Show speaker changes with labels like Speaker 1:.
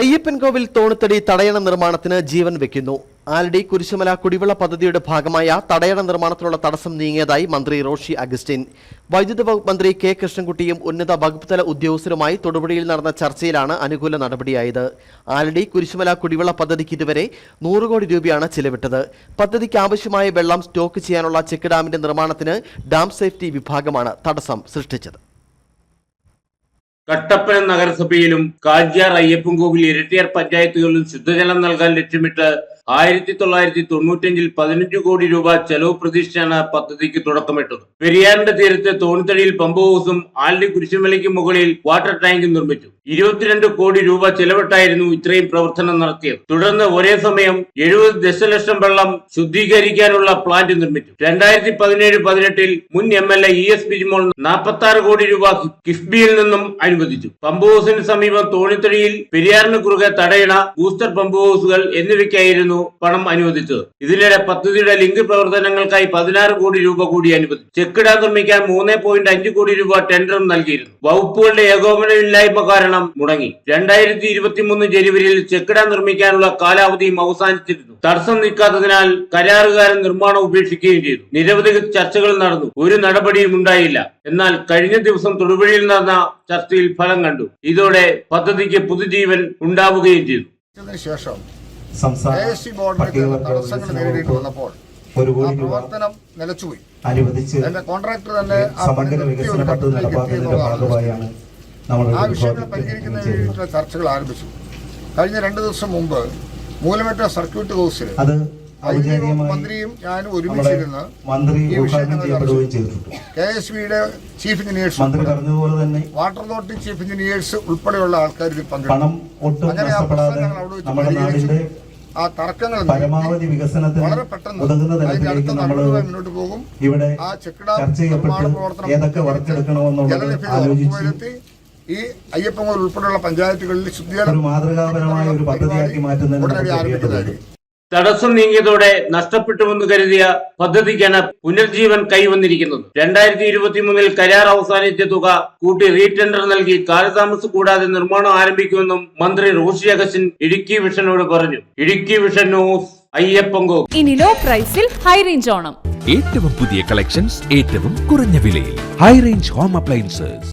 Speaker 1: അയ്യപ്പൻകോവിൽ തോണിത്തടി തടയണ നിർമ്മാണത്തിന് ജീവൻ വെക്കുന്നു. ആലടി കുരിശുമല കുടിവെള്ള പദ്ധതിയുടെ ഭാഗമായ തടയണ നിർമ്മാണത്തിനുള്ള തടസ്സം നീങ്ങിയതായി മന്ത്രി റോഷി അഗസ്റ്റിൻ. വൈദ്യുത വകുപ്പ് മന്ത്രി കെ കൃഷ്ണൻകുട്ടിയും ഉന്നത വകുപ്പ് തല ഉദ്യോഗസ്ഥരുമായി തൊടുപുഴയിൽ നടന്ന ചർച്ചയിലാണ് അനുകൂല നടപടിയായത്. ആലടി കുരിശുമല കുടിവെള്ള പദ്ധതിക്ക് ഇതുവരെ നൂറ് കോടി രൂപയാണ് ചിലവിട്ടത്. പദ്ധതിക്ക് ആവശ്യമായ വെള്ളം സ്റ്റോക്ക് ചെയ്യാനുള്ള ചെക്ക് ഡാമിന്റെ നിർമ്മാണത്തിന് ഡാം സേഫ്റ്റി വിഭാഗമാണ് തടസ്സം സൃഷ്ടിച്ചത്.
Speaker 2: കട്ടപ്പന നഗരസഭയിലും കാഞ്ചാർ അയ്യപ്പൻകോവിൽ ഇരട്ടിയാർ പഞ്ചായത്തുകളിലും ശുദ്ധജലം നൽകാൻ ലക്ഷ്യമിട്ട് ആയിരത്തി തൊള്ളായിരത്തി തൊണ്ണൂറ്റഞ്ചിൽ പതിനഞ്ച് കോടി രൂപ ചെലവ് പ്രതീക്ഷിച്ചാണ് പദ്ധതിക്ക് തുടക്കമിട്ടത്. പെരിയാറിന്റെ തീരത്ത് തോണിത്തടിയിൽ പമ്പ് ഹൗസും ആലടി കുരിശുമലയ്ക്ക് മുകളിൽ വാട്ടർ ടാങ്കും നിർമ്മിച്ചു. ഇരുപത്തിരണ്ട് കോടി രൂപ ചെലവിട്ടായിരുന്നു ഇത്രയും പ്രവർത്തനം നടത്തിയത്. തുടർന്ന് ഒരേ സമയം എഴുപത് ദശലക്ഷം വെള്ളം ശുദ്ധീകരിക്കാനുള്ള പ്ലാന്റ് നിർമ്മിച്ചു. രണ്ടായിരത്തി പതിനേഴ് പതിനെട്ടിൽ മുൻ M L A E S Bijimol നാൽപ്പത്തി ആറ് കോടി രൂപ കിഫ്ബിയിൽ നിന്നും അനുവദിച്ചു. പമ്പ് ഹൗസിന് സമീപം തോണിത്തടിയിൽ പെരിയാറിന് കുറുകെ തടയണ ബൂസ്റ്റർ പമ്പ് ഹൗസുകൾ എന്നിവയ്ക്കായിരുന്നു പണം അനുവദിച്ചത്. ഇതിനിടെ പദ്ധതിയുടെ ലിങ്ക് പ്രവർത്തനങ്ങൾക്കായി പതിനാറ് കോടി രൂപ കൂടി അനുവദിച്ചു. ചെക്കിട നിർമ്മിക്കാൻ മൂന്ന് പോയിന്റ് അഞ്ച് കോടി രൂപ ടെൻഡറും നൽകിയിരുന്നു. വകുപ്പുകളുടെ ഏകോപനമില്ലായ്മ കാരണം മുടങ്ങി. രണ്ടായിരത്തി ഇരുപത്തിമൂന്ന് ജനുവരിയിൽ ചെക്കിട നിർമ്മിക്കാനുള്ള കാലാവധിയും അവസാനിച്ചിരുന്നു. തടസ്സം നീക്കാത്തതിനാൽ കരാറുകാരൻ നിർമ്മാണം ഉപേക്ഷിക്കുകയും ചെയ്തു. നിരവധി ചർച്ചകൾ നടന്നു. ഒരു നടപടിയും ഉണ്ടായില്ല. എന്നാൽ കഴിഞ്ഞ ദിവസം തൊടുപുഴയിൽ നടന്ന ചർച്ചയിൽ ഫലം കണ്ടു. ഇതോടെ പദ്ധതിക്ക് പുതുജീവൻ ഉണ്ടാവുകയും ചെയ്തു.
Speaker 3: ശേഷം
Speaker 4: സംസ്ഥാന
Speaker 3: തടസ്സങ്ങൾ നേരിടേണ്ടി വന്നപ്പോൾ
Speaker 4: ഒരു
Speaker 3: ആ
Speaker 4: കോടി രൂപ
Speaker 3: പ്രവർത്തനം നിലച്ചുപോയി.
Speaker 4: അനുവദിച്ച്
Speaker 3: അതിന്റെ കോൺട്രാക്ടർ തന്നെ ആ പണി
Speaker 4: സമഗ്ര
Speaker 3: നിർത്തി
Speaker 4: വികസന പദ്ധതി നടപ്പാക്കുന്നതിന്റെ ഭാഗമായാണ് നമ്മൾ
Speaker 3: ആ വിഷയങ്ങൾ ചർച്ചകൾ ആരംഭിച്ചു. കഴിഞ്ഞ രണ്ട് ദിവസം മുമ്പ് മൂലമറ്റ സർക്യൂട്ട് ഹൗസിൽ
Speaker 4: അത്
Speaker 3: മന്ത്രിയും ഞാനും ഒരുമിച്ചിരുന്ന്
Speaker 4: മന്ത്രി ചെയ്യപ്പെടുകയും ചെയ്തിട്ടുണ്ട്.
Speaker 3: കെ എസ് ബിയുടെ ചീഫ് എഞ്ചിനീയേഴ്സ്
Speaker 4: മന്ത്രി പറഞ്ഞതുപോലെ തന്നെ
Speaker 3: വാട്ടർ അതോറിറ്റി ചീഫ് എഞ്ചിനീയേഴ്സ് ഉൾപ്പെടെയുള്ള ആൾക്കാർ ഇതിൽ
Speaker 4: പങ്കെടുക്കും.
Speaker 3: അങ്ങനെ ആ പ്രശ്നങ്ങൾ അവിടെ വെച്ച് പരിഹരിച്ചു. ആ തർക്കങ്ങൾ
Speaker 4: പരമാവധി വികസനത്തിന്
Speaker 3: വളരെ പെട്ടെന്ന്
Speaker 4: ഉതകുന്ന തരത്തിലേക്ക് നമ്മൾ
Speaker 3: മുന്നോട്ട് പോകും.
Speaker 4: ഇവിടെ
Speaker 3: ആ ചെക്കിട
Speaker 4: ചർച്ച ചെയ്യപ്പെട്ട ഏതൊക്കെ വർക്ക് എടുക്കണമെന്നുള്ളത് ആലോചിച്ച്
Speaker 3: ഈ അയ്യപ്പൻ ഉൾപ്പെടെയുള്ള പഞ്ചായത്തുകളിൽ
Speaker 4: ശുദ്ധിയാൽ മാതൃകാപരമായ ഒരു പദ്ധതിയാക്കി മാറ്റുന്നതിന്
Speaker 3: ആരംഭിക്കുന്നതായിരിക്കും
Speaker 2: തടസ്സം നീങ്ങിയതോടെ നഷ്ടപ്പെട്ടുവെന്ന് കരുതിയ പദ്ധതിക്കാണ് പുനർജീവൻ കൈവന്നിരിക്കുന്നത്. രണ്ടായിരത്തി ഇരുപത്തി മൂന്നിൽ കരാർ അവസാനിച്ച തുക കൂട്ടി റീടെൻഡർ നൽകി കാലതാമസം കൂടാതെ നിർമ്മാണം ആരംഭിക്കുമെന്നും മന്ത്രി റോഷി അഗസ്റ്റിൻ ഇടുക്കി വിഷനോട് പറഞ്ഞു. ഇടുക്കി വിഷൻ ന്യൂസ് അയ്യപ്പങ്കോ
Speaker 5: ഇനി ലോ പ്രൈസിൽ ഹൈ റേഞ്ച് ഓണം.
Speaker 6: ഏറ്റവും പുതിയ കളക്ഷൻസ് ഏറ്റവും കുറഞ്ഞ വിലയിൽ. High range home appliances